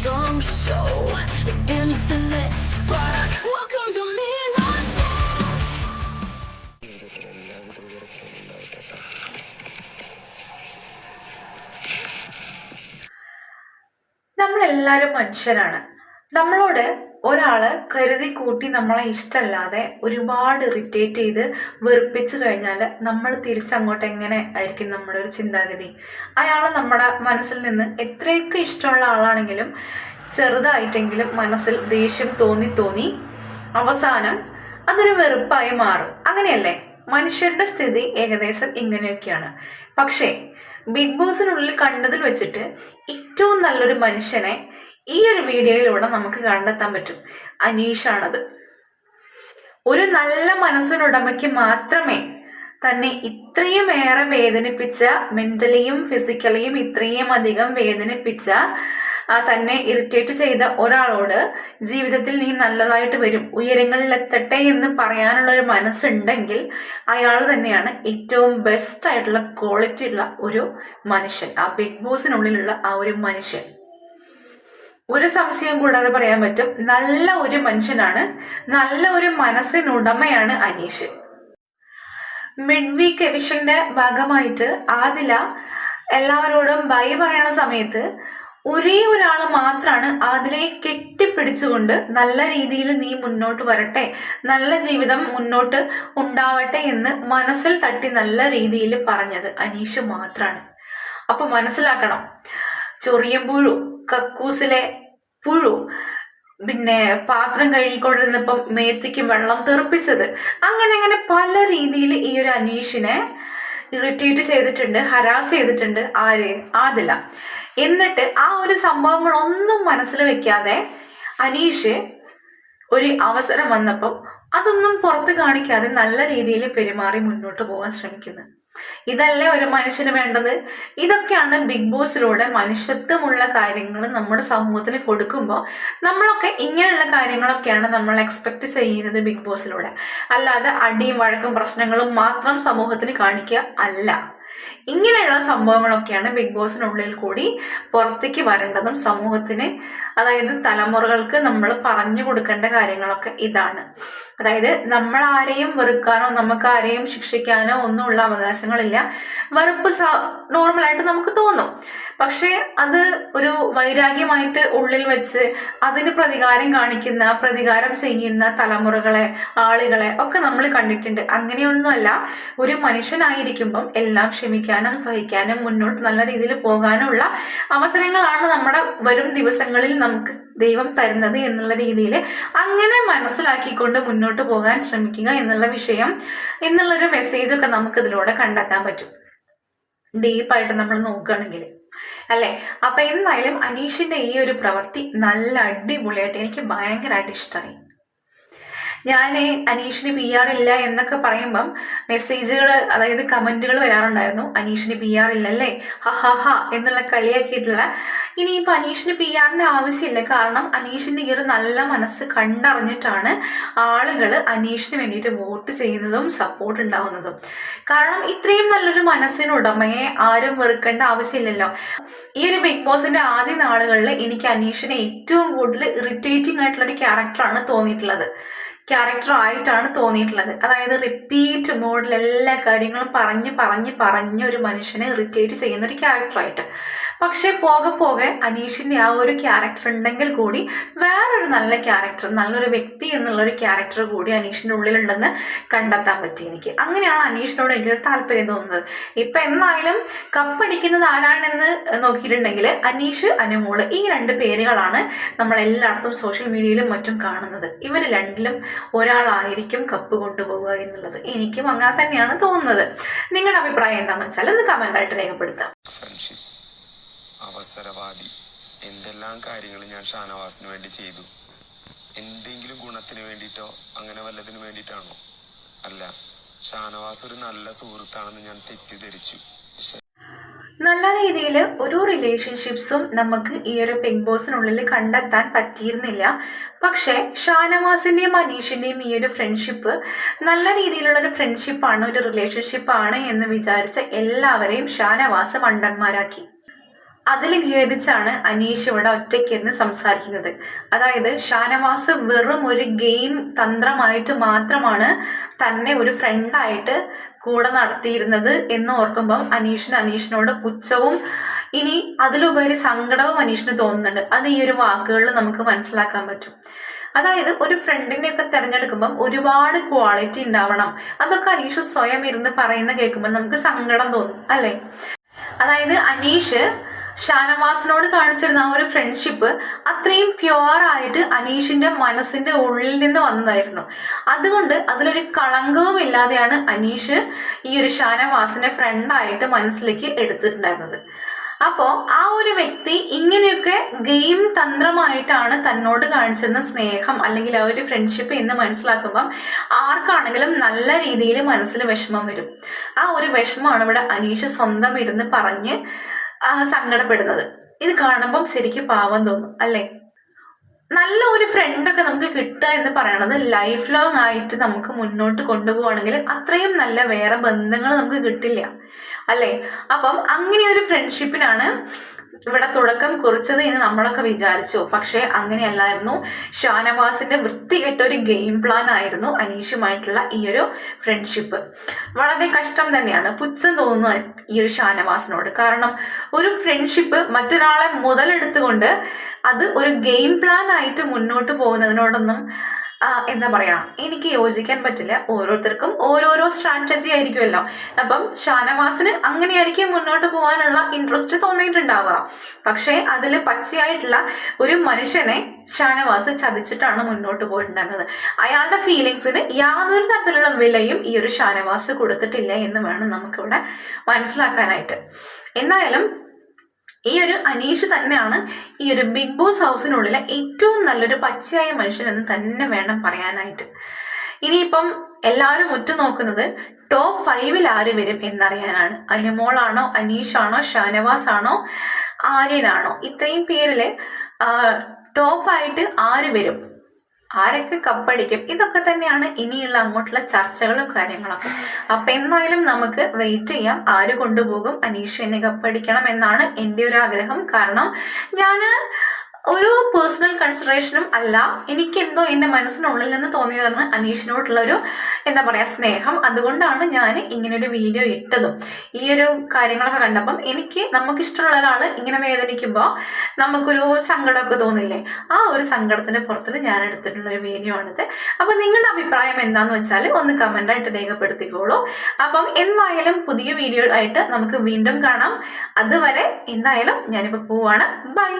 strong show, infinite spark. Welcome to Midnight's നമ്മളെല്ലാവരും മനുഷ്യരാണ് നമ്മളോട് ഒരാൾ കരുതി കൂട്ടി നമ്മളെ ഇഷ്ടമല്ലാതെ ഒരുപാട് ഇറിറ്റേറ്റ് ചെയ്ത് വെറുപ്പിച്ചു കഴിഞ്ഞാൽ നമ്മൾ തിരിച്ചങ്ങോട്ട് എങ്ങനെ ആയിരിക്കും നമ്മുടെ ഒരു ചിന്താഗതി? അയാൾ നമ്മുടെ മനസ്സിൽ നിന്ന് എത്രയൊക്കെ ഇഷ്ടമുള്ള ആളാണെങ്കിലും ചെറുതായിട്ടെങ്കിലും മനസ്സിൽ ദേഷ്യം തോന്നി തോന്നി അവസാനം അതൊരു വെറുപ്പായി മാറും. അങ്ങനെയല്ലേ? മനുഷ്യരുടെ സ്ഥിതി ഏകദേശം ഇങ്ങനെയൊക്കെയാണ്. പക്ഷേ ബിഗ് ബോസിനുള്ളിൽ കണ്ടതിൽ വെച്ചിട്ട് ഏറ്റവും നല്ലൊരു മനുഷ്യനെ ഈ ഒരു വീഡിയോയിലൂടെ നമുക്ക് കണ്ടെത്താൻ പറ്റും. അനീഷാണത്. ഒരു നല്ല മനസ്സിനുടമയ്ക്ക് മാത്രമേ തന്നെ ഇത്രയും ഏറെ വേദനിപ്പിച്ച മെന്റലിയും ഫിസിക്കലിയും ഇത്രയും അധികം വേദനിപ്പിച്ച തന്നെ ഇറിറ്റേറ്റ് ചെയ്ത ഒരാളോട് ജീവിതത്തിൽ നീ നല്ലതായിട്ട് വരും ഉയരങ്ങളിലെത്തട്ടെ എന്ന് പറയാനുള്ള ഒരു മനസ്സുണ്ടെങ്കിൽ അയാൾ തന്നെയാണ് ഏറ്റവും ബെസ്റ്റ് ആയിട്ടുള്ള ക്വാളിറ്റി ഉള്ള ഒരു മനുഷ്യൻ ആ ബിഗ് ബോസിനുള്ളിലുള്ള ആ ഒരു മനുഷ്യൻ. ഒരു സംശയം കൂടാതെ പറയാൻ പറ്റും. നല്ല ഒരു മനുഷ്യനാണ്. നല്ല ഒരു മനസ്സിനുടമയാണ് അനീഷ്. മിഡ് വീക്ക് എവിഷന്റെ ഭാഗമായിട്ട് ആദില എല്ലാവരോടും ബൈ പറയണ സമയത്ത് ഒരേ ഒരാൾ മാത്രമാണ് ആദിലയെ കെട്ടിപ്പിടിച്ചുകൊണ്ട് നല്ല രീതിയിൽ നീ മുന്നോട്ട് വരട്ടെ നല്ല ജീവിതം മുന്നോട്ട് ഉണ്ടാവട്ടെ എന്ന് മനസ്സിൽ തട്ടി നല്ല രീതിയിൽ പറഞ്ഞത് അനീഷ് മാത്രമാണ് അപ്പൊ മനസ്സിലാക്കണം ചൊറിയൻ പുഴു കക്കൂസിലെ പുഴു. പിന്നെ പാത്രം കഴുകിക്കൊണ്ടിരുന്നപ്പം മേത്തിക്ക് വെള്ളം തെറിപ്പിച്ചത്. അങ്ങനെ അങ്ങനെ പല രീതിയിൽ ഈ ഒരു അനീഷിനെ ഇറിറ്റേറ്റ് ചെയ്തിട്ടുണ്ട് ഹരാസ് ചെയ്തിട്ടുണ്ട് ആര്? ആദില. എന്നിട്ട് ആ ഒരു സംഭവങ്ങളൊന്നും മനസ്സിൽ വെക്കാതെ അനീഷ് ഒരു അവസരം വന്നപ്പം അതൊന്നും പുറത്ത് കാണിക്കാതെ നല്ല രീതിയിൽ പെരുമാറി മുന്നോട്ട് പോകാൻ ശ്രമിക്കുന്നു. ഇതല്ലേ ഒരു മനുഷ്യന് വേണ്ടത്? ഇതൊക്കെയാണ് ബിഗ് ബോസിലൂടെ മനുഷ്യത്വമുള്ള കാര്യങ്ങൾ നമ്മുടെ സമൂഹത്തിന് കൊടുക്കുമ്പോൾ നമ്മളൊക്കെ ഇങ്ങനെയുള്ള കാര്യങ്ങളൊക്കെയാണ് നമ്മൾ എക്സ്പെക്ട് ചെയ്യുന്നത് ബിഗ് ബോസിലൂടെ. അല്ലാതെ അടിയും വഴക്കും പ്രശ്നങ്ങളും മാത്രം സമൂഹത്തിന് കാണിക്കുക അല്ല. ഇങ്ങനെയുള്ള സംഭവങ്ങളൊക്കെയാണ് ബിഗ് ബോസിനുള്ളിൽ കൂടി പുറത്തേക്ക് വരേണ്ടതും സമൂഹത്തിന് അതായത് തലമുറകൾക്ക് നമ്മൾ പറഞ്ഞു കൊടുക്കേണ്ട കാര്യങ്ങളൊക്കെ ഇതാണ്. അതായത് നമ്മൾ ആരെയും വെറുക്കാനോ നമുക്ക് ആരെയും ശിക്ഷിക്കാനോ ഒന്നുമുള്ള അവകാശങ്ങളില്ല. വെറുപ്പ് നോർമലായിട്ട് നമുക്ക് തോന്നും. പക്ഷേ അത് ഒരു വൈരാഗ്യമായിട്ട് ഉള്ളിൽ വെച്ച് അതിന് പ്രതികാരം കാണിക്കുന്ന പ്രതികാരം ചെയ്യുന്ന തലമുറകളെ ആളുകളെ ഒക്കെ നമ്മൾ കണ്ടിട്ടുണ്ട്. അങ്ങനെയൊന്നുമല്ല. ഒരു മനുഷ്യനായിരിക്കുമ്പം എല്ലാം ക്ഷമിക്കാനും സഹിക്കാനും മുന്നോട്ട് നല്ല രീതിയിൽ പോകാനുള്ള അവസരങ്ങളാണ് നമ്മുടെ വരും ദിവസങ്ങളിൽ നമുക്ക് ദൈവം തരുന്നത് എന്നുള്ള രീതിയിൽ അങ്ങനെ മനസ്സിലാക്കിക്കൊണ്ട് മുന്നോട്ട് പോകാൻ ശ്രമിക്കുക എന്നുള്ള വിഷയം എന്നുള്ളൊരു മെസ്സേജ് ഒക്കെ നമുക്ക് ഇതിലൂടെ കണ്ടെത്താൻ പറ്റും. ഡീപ്പായിട്ട് നമ്മൾ നോക്കുകയാണെങ്കിൽ. അല്ലേ? അപ്പൊ എന്തായാലും അനീഷിന്റെ ഈ ഒരു പ്രവൃത്തി നല്ല അടിപൊളിയായിട്ട് എനിക്ക് ഭയങ്കരമായിട്ട് ഇഷ്ടമായി ഞാൻ അനീഷിന് പി ആർ ഇല്ല എന്നൊക്കെ പറയുമ്പം മെസ്സേജുകൾ അതായത് കമന്റുകൾ വരാറുണ്ടായിരുന്നു. അനീഷിന് പി ആർ ഇല്ലല്ലേ? ഹ ഹ ഹ എന്നുള്ള കളിയാക്കിയിട്ടുള്ള. ഇനിയിപ്പോൾ അനീഷിന് പി ആറിന്റെ ആവശ്യമില്ല. കാരണം അനീഷിന്റെ ഈ ഒരു നല്ല മനസ്സ് കണ്ടറിഞ്ഞിട്ടാണ് ആളുകൾ അനീഷിന് വേണ്ടിയിട്ട് വോട്ട് ചെയ്യുന്നതും സപ്പോർട്ട് ഉണ്ടാവുന്നതും. കാരണം ഇത്രയും നല്ലൊരു മനസ്സിന് ഉടമയെ ആരും വെറുക്കേണ്ട ആവശ്യമില്ലല്ലോ. ഈ ഒരു ബിഗ് ബോസിന്റെ ആദ്യ നാളുകളിൽ എനിക്ക് അനീഷിനെ ഏറ്റവും കൂടുതൽ ഇറിറ്റേറ്റിംഗ് ആയിട്ടുള്ള ഒരു ക്യാരക്ടറാണ് തോന്നിയിട്ടുള്ളത്. ക്യാരക്ടർ ആയിട്ടാണ് തോന്നിയിട്ടുള്ളത്. അതായത് റിപ്പീറ്റ് മോഡിൽ എല്ലാ കാര്യങ്ങളും പറഞ്ഞ് പറഞ്ഞ് പറഞ്ഞ് ഒരു മനുഷ്യനെ ഇറിറ്റേറ്റ് ചെയ്യുന്ന ഒരു ക്യാരക്ടറായിട്ട് പക്ഷെ പോകെ പോകെ അനീഷിന്റെ ആ ഒരു ക്യാരക്ടർ ഉണ്ടെങ്കിൽ കൂടി വേറൊരു നല്ല ക്യാരക്ടർ നല്ലൊരു വ്യക്തി എന്നുള്ള ഒരു ക്യാരക്ടർ കൂടി അനീഷിന്റെ ഉള്ളിലുണ്ടെന്ന് കണ്ടെത്താൻ പറ്റി എനിക്ക്. അങ്ങനെയാണ് അനീഷിനോട് എനിക്ക് താല്പര്യം തോന്നുന്നത്. ഇപ്പൊ എന്നായാലും കപ്പടിക്കുന്നത് ആരാണെന്ന് നോക്കിയിട്ടുണ്ടെങ്കിൽ അനീഷ് അനുമോൾ ഈ രണ്ട് പേരുകളാണ് നമ്മൾ എല്ലായിടത്തും സോഷ്യൽ മീഡിയയിലും മറ്റും കാണുന്നത്. ഇവർ രണ്ടിലും ഒരാളായിരിക്കും കപ്പ് കൊണ്ടുപോവുക എന്നുള്ളത്. എനിക്കും അങ്ങനെ തന്നെയാണ് തോന്നുന്നത്. നിങ്ങളുടെ അഭിപ്രായം എന്താണെന്ന് വെച്ചാൽ ഒന്ന് കമന്റായിട്ട് രേഖപ്പെടുത്താം. ഫ്രണ്ട്ഷിപ്പ് അവസരവാദി. എന്തെല്ലാം കാര്യങ്ങൾ ഞാൻ ഷാനവാസിന് വേണ്ടി ചെയ്തു? എന്തെങ്കിലും ഗുണത്തിന് വേണ്ടിയിട്ടോ അങ്ങനെ വല്ലതിനു വേണ്ടിയിട്ടാണോ? അല്ല ഷാനവാസ് ഒരു നല്ല സുഹൃത്താണെന്ന് ഞാൻ തെറ്റിദ്ധരിച്ചു. നല്ല രീതിയിൽ ഒരു റിലേഷൻഷിപ്സും നമുക്ക് ഈ ഒരു ബിഗ് ബോസിനുള്ളിൽ കണ്ടെത്താൻ പറ്റിയിരുന്നില്ല. പക്ഷേ ഷാനവാസിന്റെയും അനീഷിന്റെയും ഈ ഒരു ഫ്രണ്ട്ഷിപ്പ് നല്ല രീതിയിലുള്ള ഒരു ഫ്രണ്ട്ഷിപ്പാണ് ഒരു റിലേഷൻഷിപ്പാണ് എന്ന് വിചാരിച്ച എല്ലാവരെയും ഷാനവാസ് മണ്ടന്മാരാക്കി. അതിൽ ഖേദിച്ചാണ് അനീഷ് ഇവിടെ ഒറ്റയ്ക്കിരുന്ന് സംസാരിക്കുന്നത്. അതായത് ഷാനവാസ് വെറും ഒരു ഗെയിം തന്ത്രമായിട്ട് മാത്രമാണ് തന്നെ ഒരു ഫ്രണ്ടായിട്ട് കൂടെ നടത്തിയിരുന്നത് എന്ന് ഓർക്കുമ്പം അനീഷിന് അനീഷിനോട് പുച്ഛവും ഇനി അതിലുപരി സങ്കടവും അനീഷിന് തോന്നുന്നുണ്ട്. അത് ഈ ഒരു വാക്കുകളിൽ നമുക്ക് മനസ്സിലാക്കാൻ പറ്റും. അതായത് ഒരു ഫ്രണ്ടിനെ ഒക്കെ തിരഞ്ഞെടുക്കുമ്പം ഒരുപാട് ക്വാളിറ്റി ഉണ്ടാവണം. അതൊക്കെ അനീഷ് സ്വയം ഇരുന്ന് പറയുന്ന കേൾക്കുമ്പോൾ നമുക്ക് സങ്കടം തോന്നും അല്ലേ? അതായത് അനീഷ് ഷാനവാസിനോട് കാണിച്ചിരുന്ന ആ ഒരു ഫ്രണ്ട്ഷിപ്പ് അത്രയും പ്യുവർ ആയിട്ട് അനീഷിന്റെ മനസ്സിന്റെ ഉള്ളിൽ നിന്ന് വന്നതായിരുന്നു. അതുകൊണ്ട് അതിലൊരു കളങ്കവും ഇല്ലാതെയാണ് അനീഷ് ഈ ഒരു ഷാനവാസിനെ ഫ്രണ്ടായിട്ട് മനസ്സിലേക്ക് എടുത്തിട്ടുണ്ടായിരുന്നത്. അപ്പോ ആ ഒരു വ്യക്തി ഇങ്ങനെയൊക്കെ ഗെയിം തന്ത്രമായിട്ടാണ് തന്നോട് കാണിച്ചിരുന്ന സ്നേഹം അല്ലെങ്കിൽ ആ ഒരു ഫ്രണ്ട്ഷിപ്പ് എന്ന് മനസ്സിലാക്കുമ്പം ആർക്കാണെങ്കിലും നല്ല രീതിയിൽ മനസ്സിൽ വിഷമം വരും. ആ ഒരു വിഷമമാണ് ഇവിടെ അനീഷ് സ്വന്തം ഇരുന്ന് പറഞ്ഞ് സങ്കടപ്പെടുന്നത്. ഇത് കാണുമ്പം ശരിക്കും പാവം തോന്നും അല്ലേ? നല്ല ഒരു ഫ്രണ്ടൊക്കെ നമുക്ക് കിട്ടുക എന്ന് പറയണത് ലൈഫ് ലോങ് ആയിട്ട് നമുക്ക് മുന്നോട്ട് കൊണ്ടുപോവുകയാണെങ്കിൽ അത്രയും നല്ല വേറെ ബന്ധങ്ങൾ നമുക്ക് കിട്ടില്ല അല്ലേ? അപ്പം അങ്ങനെ ഒരു ഫ്രണ്ട്ഷിപ്പിനാണ് ഇവിടെ തുടക്കം കുറിച്ചത് എന്ന് നമ്മളൊക്കെ വിചാരിച്ചു. പക്ഷേ അങ്ങനെയല്ലായിരുന്നു. ഷാനവാസിന്റെ വൃത്തികെട്ട ഒരു ഗെയിം പ്ലാൻ ആയിരുന്നു അനീഷുമായിട്ടുള്ള ഈ ഒരു ഫ്രണ്ട്ഷിപ്പ് വളരെ കഷ്ടം തന്നെയാണ്. പുച്ഛം തോന്നുന്നു ഈ ഒരു ഷാനവാസിനോട്. കാരണം ഒരു ഫ്രണ്ട്ഷിപ്പ് മറ്റൊരാളെ മുതലെടുത്തുകൊണ്ട് അത് ഒരു ഗെയിം പ്ലാൻ ആയിട്ട് മുന്നോട്ട് പോകുന്നതിനോടൊന്നും എന്താ പറയാ എനിക്ക് യോജിക്കാൻ പറ്റില്ല. ഓരോരുത്തർക്കും ഓരോരോ സ്ട്രാറ്റജി ആയിരിക്കുമല്ലോ. അപ്പം ഷാനവാസിന് അങ്ങനെയായിരിക്കും മുന്നോട്ട് പോകാനുള്ള ഇൻട്രസ്റ്റ് തോന്നിയിട്ടുണ്ടാവുക. പക്ഷേ അതിൽ പച്ചയായിട്ടുള്ള ഒരു മനുഷ്യനെ ഷാനവാസ് ചതിച്ചിട്ടാണ് മുന്നോട്ട് പോയിട്ടുണ്ടായിരുന്നത്. അയാളുടെ ഫീലിങ്സിന് യാതൊരു തരത്തിലുള്ള വിലയും ഈ ഒരു ഷാനവാസ് കൊടുത്തിട്ടില്ല എന്ന് വേണം നമുക്കിവിടെ മനസ്സിലാക്കാനായിട്ട്. എന്തായാലും ഈ ഒരു അനീഷ് തന്നെയാണ് ഈ ഒരു ബിഗ് ബോസ് ഹൗസിനുള്ളിലെ ഏറ്റവും നല്ലൊരു പച്ചയായ മനുഷ്യൻ എന്ന് തന്നെ വേണം പറയാനായിട്ട്. ഇനിയിപ്പം എല്ലാവരും ഉറ്റുനോക്കുന്നത് ടോപ്പ് ഫൈവിൽ ആര് വരും എന്നറിയാനാണ്. അനുമോളാണോ അനീഷാണോ ഷാനവാസ് ആണോ ആര്യനാണോ? ഇത്രയും പേരിലെ ടോപ്പായിട്ട് ആര് വരും? ആരൊക്കെ കപ്പടിക്കും? ഇതൊക്കെ തന്നെയാണ് ഇനിയുള്ള അങ്ങോട്ടുള്ള ചർച്ചകളും കാര്യങ്ങളൊക്കെ. അപ്പൊ എന്തായാലും നമുക്ക് വെയിറ്റ് ചെയ്യാം. ആര് കൊണ്ടുപോകും? അനീഷ് എന്നെ കപ്പടിക്കണം എന്നാണ് എന്റെ ഒരു ആഗ്രഹം. കാരണം ഞാൻ ഒരു പേഴ്സണൽ കൺസിഡറേഷനും അല്ല എനിക്കെന്തോ എന്റെ മനസ്സിനുള്ളിൽ നിന്ന് തോന്നിയതാണ് അനീഷിനോടുള്ള ഒരു എന്താ പറയുക സ്നേഹം. അതുകൊണ്ടാണ് ഞാൻ ഇങ്ങനെ ഒരു വീഡിയോ ഇട്ടതും. ഈ ഒരു കാര്യങ്ങളൊക്കെ കണ്ടപ്പം എനിക്ക് നമുക്ക് ഇഷ്ടമുള്ള ഒരാൾ ഇങ്ങനെ വേദനിക്കുമ്പോൾ നമുക്കൊരു സങ്കടമൊക്കെ തോന്നില്ലേ? ആ ഒരു സങ്കടത്തിന്റെ പുറത്തിന് ഞാൻ എടുത്തിട്ടുള്ള ഒരു വീഡിയോ ആണിത്. അപ്പം നിങ്ങളുടെ അഭിപ്രായം എന്താന്ന് വെച്ചാൽ ഒന്ന് കമന്റായിട്ട് രേഖപ്പെടുത്തിക്കോളൂ. അപ്പം എന്തായാലും പുതിയ വീഡിയോ ആയിട്ട് നമുക്ക് വീണ്ടും കാണാം. അതുവരെ എന്തായാലും ഞാനിപ്പോൾ പോവാണ്. ബൈ